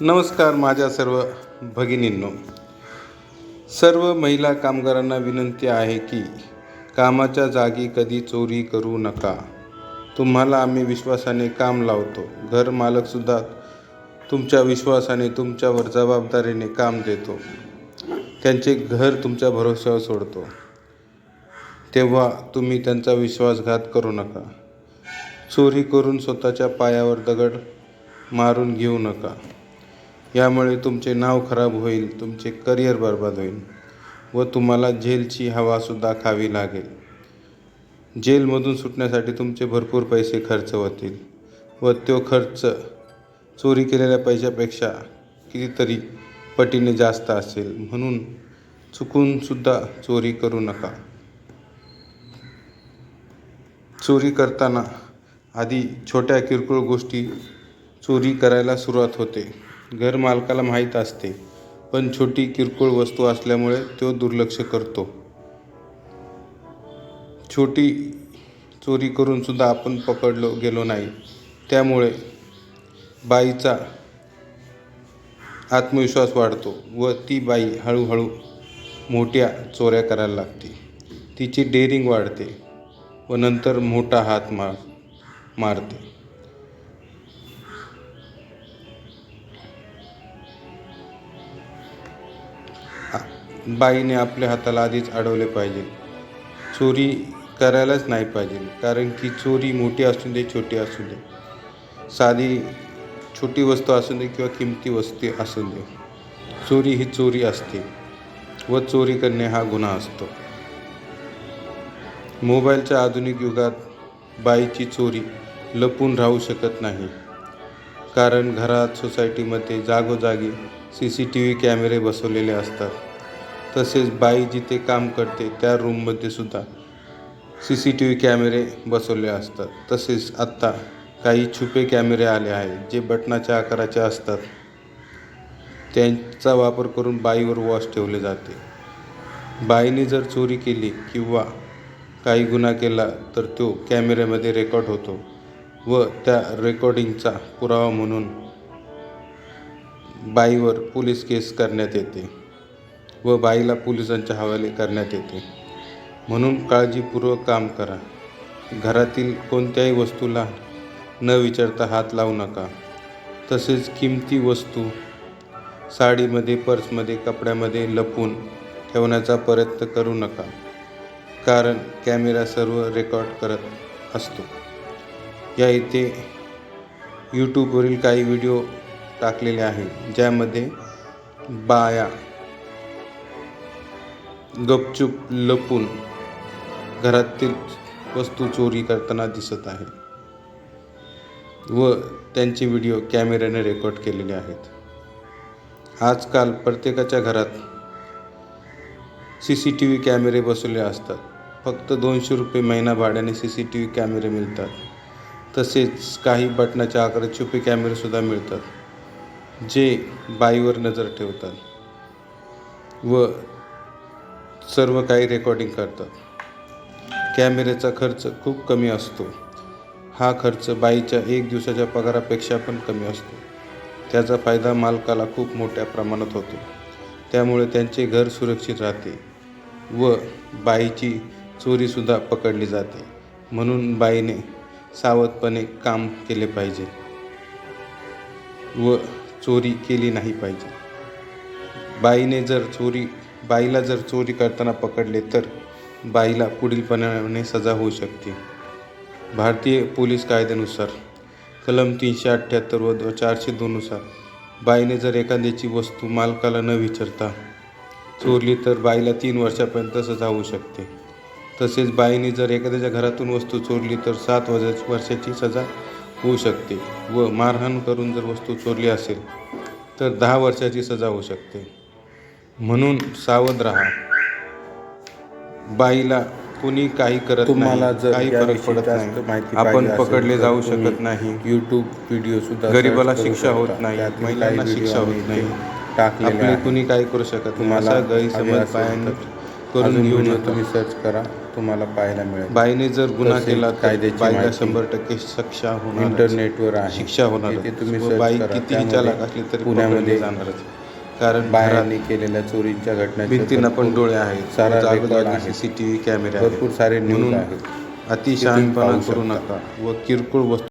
नमस्कार माझ्या सर्व भगिनींनो. सर्व महिला कामगारांना विनंती आहे की कामाच्या जागी कधी चोरी करू नका. तुम्हाला आम्ही विश्वासाने काम लावतो. घर मालकसुद्धा तुमच्या विश्वासाने तुमच्यावर जबाबदारीने काम देतो. त्यांचे घर तुमच्या भरोश्यावर सोडतो. तेव्हा तुम्ही त्यांचा विश्वासघात करू नका. चोरी करून स्वतःच्या पायावर दगड मारून घेऊ नका. यामुळे तुमचे नाव खराब होईल तुमचे करिअर बर्बाद होईल व तुम्हाला जेलची हवासुद्धा खावी लागेल. जेलमधून सुटण्यासाठी तुमचे भरपूर पैसे खर्च होतील व तो खर्च चोरी केलेल्या पैशापेक्षा कितीतरी पटीने जास्त असेल म्हणून चुकूनसुद्धा चोरी करू नका. चोरी करताना आधी छोट्या किरकोळ गोष्टी चोरी करायला सुरुवात होते. घर मालकाला माहीत असते पण छोटी किरकोळ वस्तू असल्यामुळे तो दुर्लक्ष करतो. छोटी चोरी करूनसुद्धा आपण पकडलो गेलो नाही. त्यामुळे बाईचा आत्मविश्वास वाढतो व ती बाई हळूहळू मोठ्या चोऱ्या करायला लागते. तिची डेअरिंग वाढते व नंतर मोठा हात मार मारते. बाईने आपल्या हाताला आधीच अडवले पाहिजे. चोरी करायलाच नाही पाहिजे कारण की चोरी मोठी असू दे छोटी असू दे. साधी छोटी वस्तू असू दे किंवा किमती वस्तू असू दे. चोरी ही चोरी असते व चोरी करणे हा गुन्हा असतो. मोबाईलच्या आधुनिक युगात बाईची चोरी लपून राहू शकत नाही कारण घरात सोसायटीमध्ये जागोजागी सी सी टी व्ही कॅमेरे बसवलेले असतात. तसेच बाई जिथे काम करते त्या रूममध्ये सुद्धा सी सी टी व्ही कॅमेरे बसवले असतात. तसेच आत्ता काही छुपे कॅमेरे आले आहेत जे बटनाच्या आकाराचे असतात. त्यांचा वापर करून बाईवर वॉच ठेवले जाते. बाईने जर चोरी केली किंवा काही गुन्हा केला तर तो कॅमेऱ्यामध्ये रेकॉर्ड होतो व त्या रेकॉर्डिंगचा पुरावा म्हणून बाईवर पोलीस केस करण्यात येते. व बाईला पोलिसांच्या हवाले करण्यात येते. म्हणून काळजीपूर्वक काम करा. घरातील कोणत्याही वस्तूला न विचारता हात लावू नका. तसेच किमती वस्तू साडीमध्ये पर्समध्ये कपड्यामध्ये लपून ठेवण्याचा प्रयत्न करू नका. कारण कॅमेरा सर्व रेकॉर्ड करत असतो. या इथे यूट्यूबवरील काही व्हिडिओ टाकलेले आहेत ज्यामध्ये बाया गपचूप लपून घरातील वस्तू चोरी करताना दिसत आहे व त्यांचे व्हिडिओ कॅमेऱ्याने रेकॉर्ड केलेले आहेत. आजकाल प्रत्येकाच्या घरात सी सी टी व्ही कॅमेरे बसवले असतात. फक्त दोनशे रुपये महिना भाड्याने सी सी टी व्ही कॅमेरे मिळतात. तसेच काही बटनाच्या आकारात छुपे कॅमेरेसुद्धा मिळतात जे बाईवर नजर ठेवतात व सर्व काही रेकॉर्डिंग करतात. कॅमेऱ्याचा खर्च खूप कमी असतो. हा खर्च बाईच्या एक दिवसाच्या पगारापेक्षा पण कमी असतो. त्याचा फायदा मालकाला खूप मोठ्या प्रमाणात होतो. त्यामुळे त्यांचे घर सुरक्षित राहते व बाईची चोरीसुद्धा पकडली जाते. म्हणून बाईने सावधपणे काम केले पाहिजे व चोरी केली नाही पाहिजे. बाईने जर चोरी बाईला जर चोरी करताना पकडले तर बाईला पुढीलपणाने सजा होऊ शकते. भारतीय पोलीस कायद्यानुसार कलम तीनशे अठ्ठ्याहत्तर व चारशे दोननुसार बाईने जर एखाद्याची वस्तू मालकाला न विचारता चोरली तर बाईला तीन वर्षापर्यंत सजा होऊ शकते. तसेच बाईने जर एखाद्याच्या घरातून वस्तू चोरली तर सात वर्षाची सजा होऊ शकते व मारहाण करून जर वस्तू चोरली असेल तर दहा वर्षाची सजा होऊ शकते. म्हणून सावध राहा. बाईला कुणी काही करत तुम्हाला नाही जर काही फरक पडत नाही. माहिती आपण पकडले जाऊ शकत नाही. यूट्यूब व्हिडिओ सुद्धा गरिबाला शिक्षा होत. नाही महिलांना शिक्षा होत नाही. आपले. कुणी काही करू शकत तुम्हाला गैरसमज बायांनी करून घेऊ नका. तुम्ही सर्च करा. तुम्हाला पाहायला मिळेल. बाईने जर गुन्हा केला कायद्याची बाईला शंभर टक्के शिक्षा होणार इंटरनेटवर शिक्षा होणार तुम्ही बाई त्यामध्ये चालाक असली तरी पुण्यामध्ये जाणारच. कारण बायांनी केलेल्या चोरीच्या घटनाचे भिंतींना पण डोळे आहेत सारा जागोजागी रेकॉर्ड आहे. सीसीटीव्ही कॅमेरे भरपूर सारे न्यूज आहेत अतिशहाणपणा करू. नका व किरकोळ वस्तू